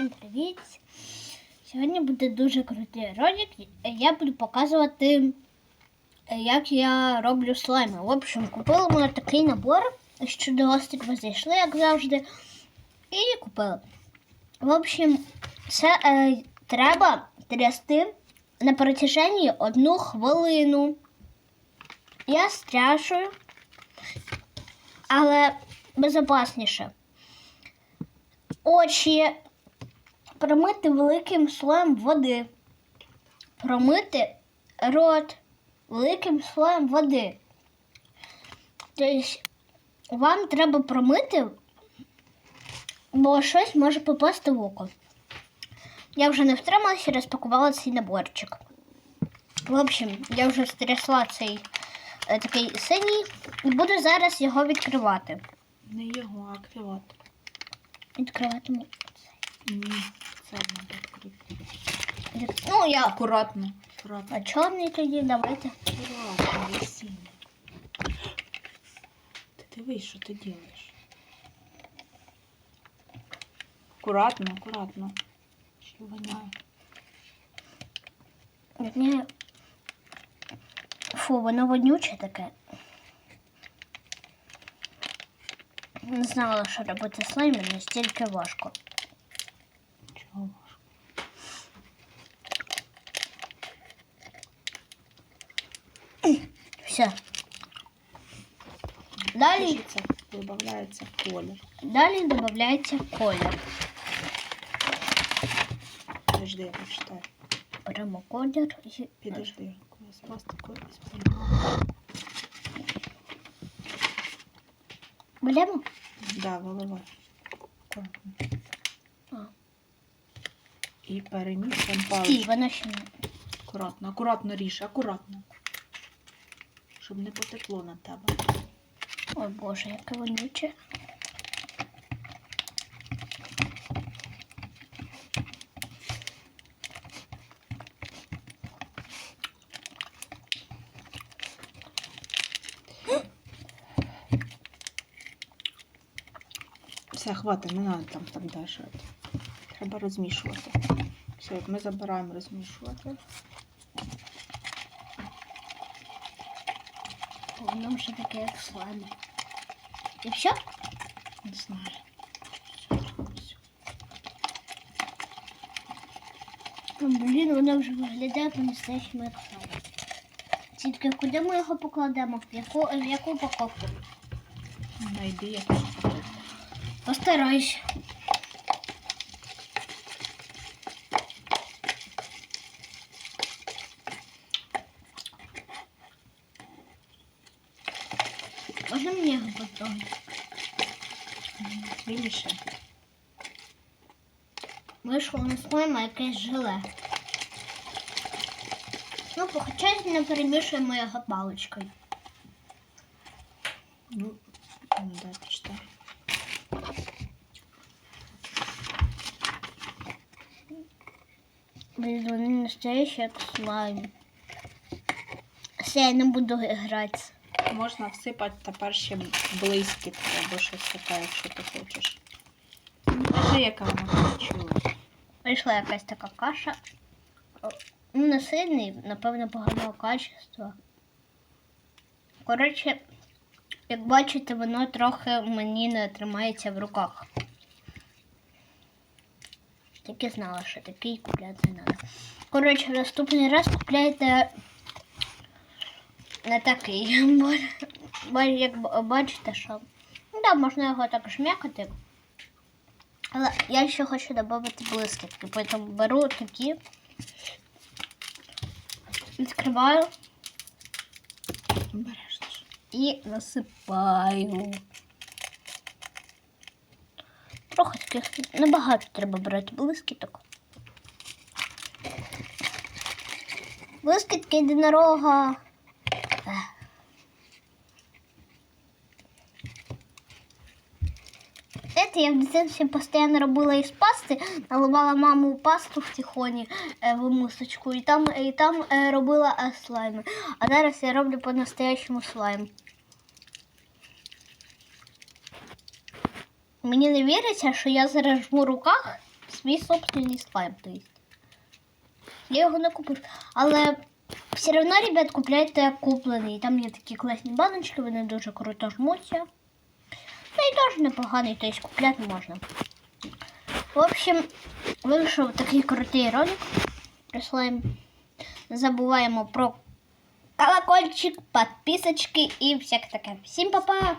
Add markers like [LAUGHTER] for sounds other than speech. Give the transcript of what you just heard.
Всім привіт! Сьогодні буде дуже крутий ролик. Я буду показувати, як я роблю слайми. В общем, купили ми такий набор, що до острова зайшли, як завжди, і купили. В общем, це е, треба трясти на протяженні одну хвилину. Я стряшую, але безопасніше очі промити великим слоєм води. Промити рот великим слоєм води. Тобто вам треба промити, бо щось може попасти в око. Я вже не втрималася і розпакувала цей наборчик. В общем, я вже стрясла цей е, такий синій і буду зараз його відкривати. Не його, а акривати. Відкриватиму. Ні, це треба відкрити. Ну, я. Акуратно. Акуратно. А чорний тоді давайте. Акуратно, весіння. Ти дивись, що ти робиш. Акуратно, акуратно. Що воняє. Ні. Фу, воно вонюче таке. Не знала, що робити з слаймом, настільки важко. Чого важко? Все. Далі, Пишеться, додається колір. далі додається колір. Подожди, я прочитаю. Беремо колір і Підожди. З пластику із полімеру. беремо. Да, виливай. Акуратно. І перемішуємо Стій, воно ще не. Акуратно, акуратно ріж, акуратно. Щоб не потекло на тебе. Ой боже, яке вонюче. Все, хватить, не треба там так далі. Треба розмішувати. Все, от ми забираємо розмішувати. Воно вже таке, як слайм. І все? Не знаю. Блін, воно вже виглядає по-настоящему як слайм. Тільки куди ми його покладемо? В яку, в яку упаковку? Найди якусь упаковку. Постараюсь. Можна потрогати? Більше. Вийшло не слайм, а якесь желе. Ну, не перемішуємо його паличкою. Ну, ну да, почитай. Блін, вони настоящі як слайм. Все, я не буду грати. Можна всипати тепер ще блискітки або щось таке, якщо ти хочеш. Кажи, яка вона получилась. Вийшла якась така каша. Ну, не сильний, напевно, поганого качества. Коротше, як бачите, воно трохи мені не тримається в руках. Тільки знала, що такий купляти треба. Коротше, наступний раз купляйте не такий. [LAUGHS] Як бачите, що. Ну, да, можна його так жмякати. Але я ще хочу додати блискітки, тому беру такі, відкриваю і насипаю. Трохи таких небагато треба брати блискіток. Блискітки єдинорога. Знаєте, я в дитинстві постійно робила із пасти, наливала маму пасту в тихоні е, в мисочку і там, і там е, робила е, слайми. А зараз я роблю по-настоящему слайм. Мені не віриться, що я зараз в руках свій собственний слайм. Я його не купив. Але все одно, ребят, купляйте куплений. Там є такі класні баночки, вони дуже круто жмуться. Теж непоганий, то есть купляти можна. В общем, вийшов такий крутий ролик про. Не забуваємо про колокольчик, підписочки і всяке таке. Всім па-па!